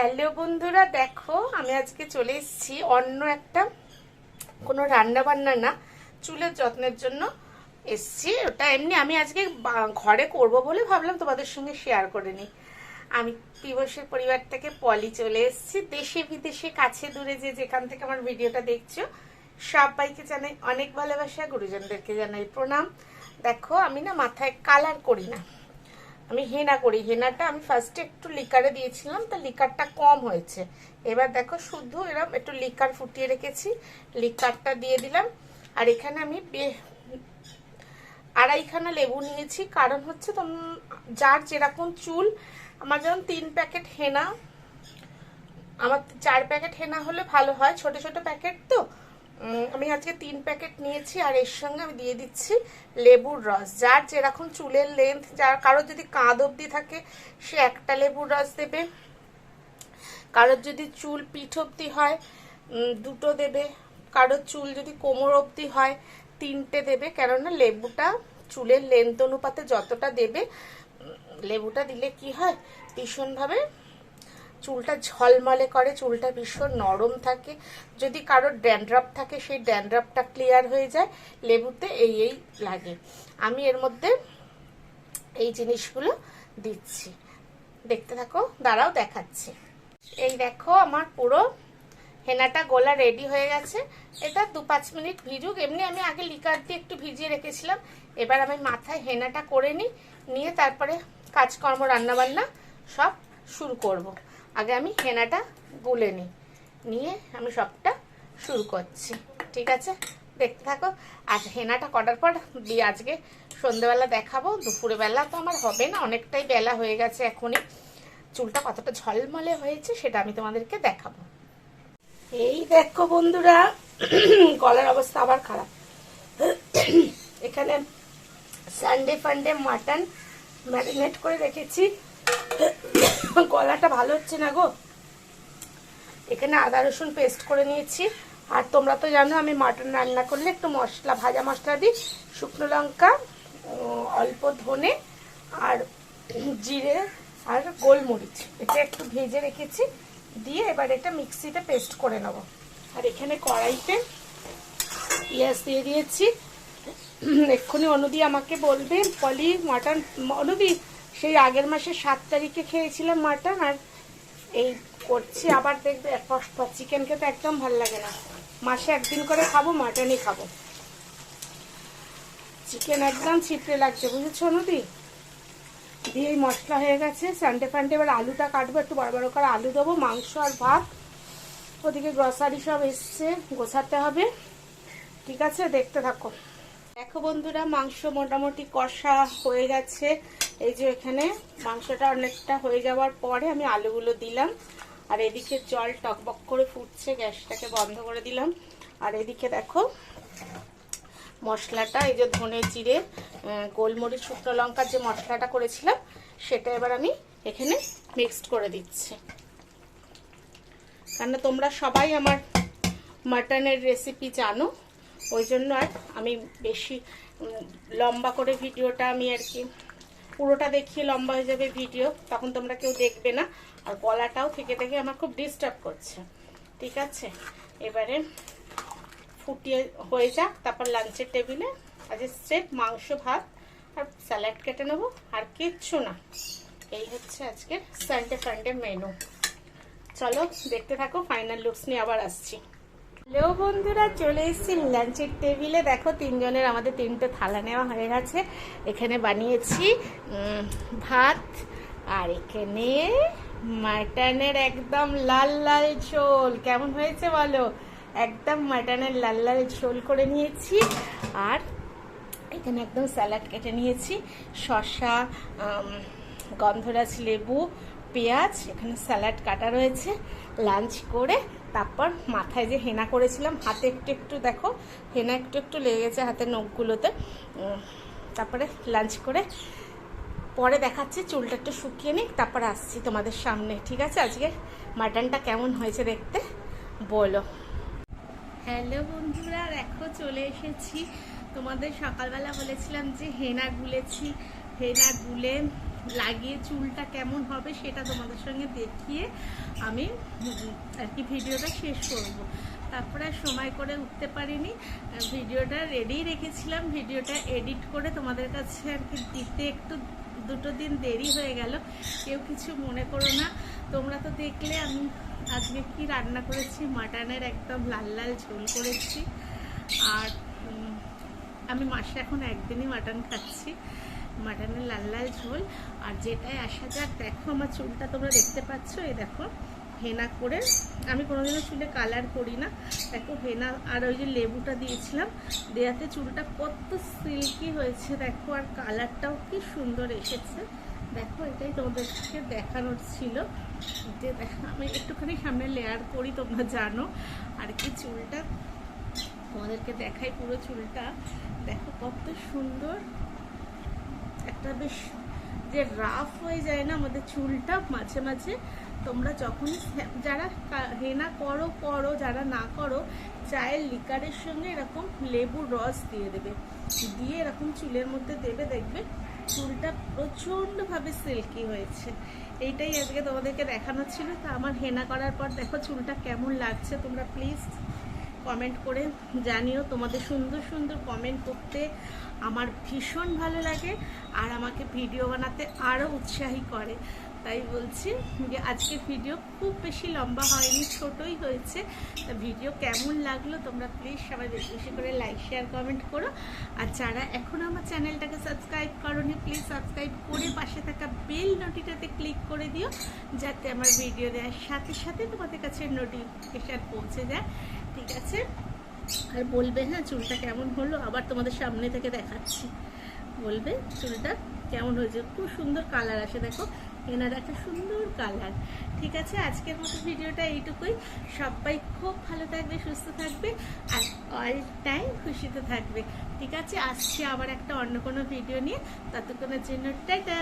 Hello বন্ধুরা, দেখো, আমি আজকে চলে এসেছি অন্য একটা, কোনো রান্না বান্না না, চুলের যত্নের জন্য এসছি। ওটা এমনি আমি আজকে ঘরে করব বলে ভাবলাম তোমাদের সঙ্গে শেয়ার করে নিই। আমি পিবসের পরিবার থেকে পলি চলে এসেছি। দেশে বিদেশে, কাছে দূরে যে যেখান থেকে আমার ভিডিওটা দেখছ, সবাইকে জানাই অনেক ভালোবাসা, গুরুজনদেরকে জানাই প্রণাম। দেখো, আমি না মাথায় কালার করি না। আমি হেনা করি। হেনাটা আমি ফার্স্টে একটু লিকারে দিয়েছিলাম, তা লিকারটা কম হয়েছে। এবার দেখো শুদ্ধ এরকম একটু লিকার ফুটিয়ে রেখেছি, লিকারটা দিয়ে দিলাম। আর এখানে আমি আড়াইখানা লেবু নিয়েছি। কারণ হচ্ছে যার যেরকম চুল, আমার যেমন তিন প্যাকেট হেনা, আমার চার প্যাকেট হেনা হলে ভালো হয়। ছোট ছোট প্যাকেট তো আমি আজকে তিন প্যাকেট নিয়েছি আর এর সঙ্গে আমি দিয়ে দিচ্ছি লেবুর রস। যার যেরকম চুলের লেন্থ যার কারোর যদি কাঁধ অবধি থাকে, সে একটা লেবুর রস দেবে। কারোর যদি চুল পিঠ অবধি হয় দুটো দেবে। কারোর চুল যদি কোমর অবধি হয়, তিনটে দেবে। কেননা লেবুটা চুলের লেন্থ অনুপাতে যতটা দেবে লেবুটা দিলে কি হয়? ভীষণভাবে চুলটা ঝলমলে করে, চুলটা ভীষণ নরম থাকে। যদি কারোর ড্যান্ড্রাফ থাকে, সেই ড্যান্ড্রাফটা ক্লিয়ার হয়ে যায়, লেবুতে এই এই লাগে। আমি এর মধ্যে এই জিনিসগুলো দিচ্ছি। দেখতে থাকো, দাঁড়াও দেখাচ্ছি। এই দেখো, আমার পুরো হেনাটা গোলা রেডি হয়ে গেছে। এটা দু পাঁচ মিনিট ভিজুক। এমনি আমি আগে লিকার দিয়ে একটু ভিজিয়ে রেখেছিলাম। এবার আমি মাথায় হেনাটা করে নিই, নিয়ে তারপরে কাজকর্ম, রান্নাবান্না সব শুরু করব। আগে আমি হেনাটা গুলে নিই নিয়ে আমি সবটা শুরু করছি, ঠিক আছে? দেখতে থাকো। আর হেনাটা করার পর দিয়ে আজকে সন্ধ্যেবেলা দেখাবো দুপুরে বেলা তো আমার হবে না, অনেকটাই বেলা হয়ে গেছে এখনই। চুলটা কতটা ঝলমলে হয়েছে সেটা আমি তোমাদেরকে দেখাবো। এই দেখো বন্ধুরা, গলার অবস্থা আবার খারাপ। এখানে সানডে ফান্ডে মাটন ম্যারিনেট করে রেখেছি। গলাটা ভালো হচ্ছে না গো। এখানে আদা রসুন পেস্ট করে নিয়েছি। আর তোমরা তো জানো, আমি মাটন রান্না করলে একটু মশলা, ভাজা মশলা দিই। শুকনো লঙ্কা অল্প ধনে আর জিরে আর গোলমরিচ। এটা একটু ভেজে রেখেছি। দিয়ে এবার এটা মিক্সিতে পেস্ট করে নেব। আর এখানে কড়াইতে পেঁয়াজ দিয়ে দিয়েছি। এক্ষুনি অনুদি আমাকে বলবে, পলি মাটন অনুদি সেই আগের মাসে সাত তারিখে খেয়েছিলাম মাটন আর এই করছি। আবার দেখবে চিকেন খেতে একদম ভালো লাগে না। মাসে একদিন করে খাব, মাটনই খাব। চিকেন একদম ছিপড়ে লাগছে, বুঝেছ অনুদি দিয়ে মশলা হয়ে গেছে সানডে ফান্ডে এবার আলুটা কাটবো, একটু বড় বড় করে আলু দেবো, মাংস আর ভাত। ওদিকে গ্রসারি সব এসছে, গোছাতে হবে। ঠিক আছে, দেখতে থাকো। দেখো বন্ধুরা, মাংস মোটামুটি কষা হয়ে গেছে। এই যে এখানে মাংসটা অনেকটা হয়ে যাওয়ার পরে আমি আলুগুলো দিলাম। আর এদিকে জল টকবক করে ফুটছে, গ্যাসটাকে বন্ধ করে দিলাম। আর এদিকে দেখো মশলাটা, এই যে ধনে জিরে গোলমরিচ, শুকনো লঙ্কার যে মশলাটা করেছিলাম, সেটা এবার আমি এখানে মিক্সড করে দিচ্ছি। কেন তোমরা সবাই আমার মাটনের রেসিপি জানো, ওই জন্য আর আমি বেশি লম্বা করে ভিডিওটা আমি আর কি পুরোটা দেখিয়ে লম্বা হয়ে যাবে ভিডিও, তখন তোমরা কেউ দেখবে না। আর গলাটাও থেকে থেকে আমার খুব ডিস্টার্ব করছে। ঠিক আছে? এবারে ফুটিয়ে হয়ে যাক, তারপর লাঞ্চের টেবিলে আজ স্ট্রেট মাংস, ভাত আর স্যালাড কেটে নেব, আর কিচ্ছু না। এই হচ্ছে আজকের সানডে ফান্ডে মেনু চলো, দেখতে থাকো ফাইনাল লুকস নিয়ে আবার আসছি। হ্যালো বন্ধুরা চলে এসেছি লাঞ্চের টেবিলে দেখো তিনজনের আমাদের তিনটে থালা নেওয়া হয়ে গেছে। এখানে বানিয়েছি ভাত আর এখানে মাটনের একদম লাল লাল ঝোল। কেমন হয়েছে বলো? একদম মাটনের লাল লাল ঝোল করে নিয়েছি। আর এখানে একদম স্যালাড কেটে নিয়েছি। আম, গন্ধরাজ লেবু পেঁয়াজ এখানে স্যালাড কাটা রয়েছে। লাঞ্চ করে তারপর মাথায় যে হেনা করেছিলাম, হাতে একটু একটু দেখো, হেনা একটু একটু লেগেছে গেছে হাতের নখগুলোতে। তারপরে লাঞ্চ করে পরে দেখাচ্ছি, চুলটা একটু শুকিয়ে নিই তারপর আসছি তোমাদের সামনে, ঠিক আছে? আজকে মাটনটা কেমন হয়েছে দেখতে? বলো। হ্যালো বন্ধুরা, দেখো চলে এসেছি। তোমাদের সকালবেলা বলেছিলাম যে হেনা গুলেছি, হেনা গুলে লাগিয়ে চুলটা কেমন হবে সেটা তোমাদের সঙ্গে দেখিয়ে আমি আর কি ভিডিওটা শেষ করব। তারপরে সময় করে উঠতে পারিনি। ভিডিওটা রেডি রেখেছিলাম। ভিডিওটা এডিট করে তোমাদের কাছে আর কি দিতে একটু দুটো দিন দেরি হয়ে গেল। কেউ কিছু মনে করো না। তোমরা তো দেখলে আমি আজকে কি রান্না করেছি? মাটনের একদম লাল লাল ঝোল করেছি। আর আমি মাসে এখন একদিনই মাটন খাচ্ছি। মাটনের লাল লাল ঝোল, আর যেটাই আসা যাক, দেখো আমার চুলটা তোমরা দেখতে পাচ্ছ, এই দেখো, হেনা করে, আমি কোনোদিনও চুলে কালার করি না, দেখো হেনা, আর ওই যে লেবুটা দিয়েছিলাম, দেয়াতে চুলটা কত সিল্কি হয়েছে, দেখো, আর কালারটাও কি সুন্দর এসেছে। দেখো, এটাই তোমাদেরকে দেখানোর ছিল। যে দেখো, আমি একটুখানি সামনে লেয়ার করি, তোমরা জানো, আর কি চুলটা তোমাদেরকে দেখাই পুরো চুলটা। দেখো কত সুন্দর একটা বেশ যে রাফ হয়ে যায় না, আমাদের চুলটা মাঝে মাঝে। তোমরা যখন যারা হেনা করো করো, যারা না করো, চায়ের লিকারের সঙ্গে এরকম লেবুর রস দিয়ে দেবে। দিয়ে এরকম চুলের মধ্যে দেবে, দেখবে চুলটা প্রচণ্ডভাবে সিল্কি হয়েছে। এইটাই আজকে তোমাদেরকে দেখানো ছিল। তা আমার হেনা করার পর দেখো চুলটা কেমন লাগছে। তোমরা প্লিজ কমেন্ট করে জানিও। তোমাদের সুন্দর সুন্দর কমেন্ট করতে আমার ভীষণ ভালো লাগে আর আমাকে ভিডিও বানাতে আরও উৎসাহী করে। তাই বলছি যে আজকের ভিডিও খুব বেশি লম্বা হয়নি, ছোটই হয়েছে। তা ভিডিও কেমন লাগল তোমরা প্লিজ সবাই বেশি বেশি করে লাইক শেয়ার কমেন্ট করো। আর যারা এখনও আমার চ্যানেলটাকে সাবস্ক্রাইব করোনি প্লিজ সাবস্ক্রাইব করে পাশে থাকা বেল নোটিটাতে ক্লিক করে দিও, যাতে আমার ভিডিও দেওয়ার সাথে সাথে তোমাদের কাছে নোটিফিকেশান পৌঁছে যায়। ঠিক আছে? আর বলবে হ্যাঁ চুলটা কেমন হলো? আবার তোমাদের সামনে থেকে দেখাচ্ছি। বলবে, চুলটা কেমন হয়েছে? খুব সুন্দর কালার আসে, দেখো। এনার একটা সুন্দর কালার ঠিক আছে, আজকের মতো ভিডিওটা এইটুকুই। সবাই খুব ভালো থাকবে, সুস্থ থাকবে, আর অল টাইম খুশিতে থাকবে। ঠিক আছে, আসছি আবার একটা অন্য কোনো ভিডিও নিয়ে। ততক্ষণের জন্য টাটা!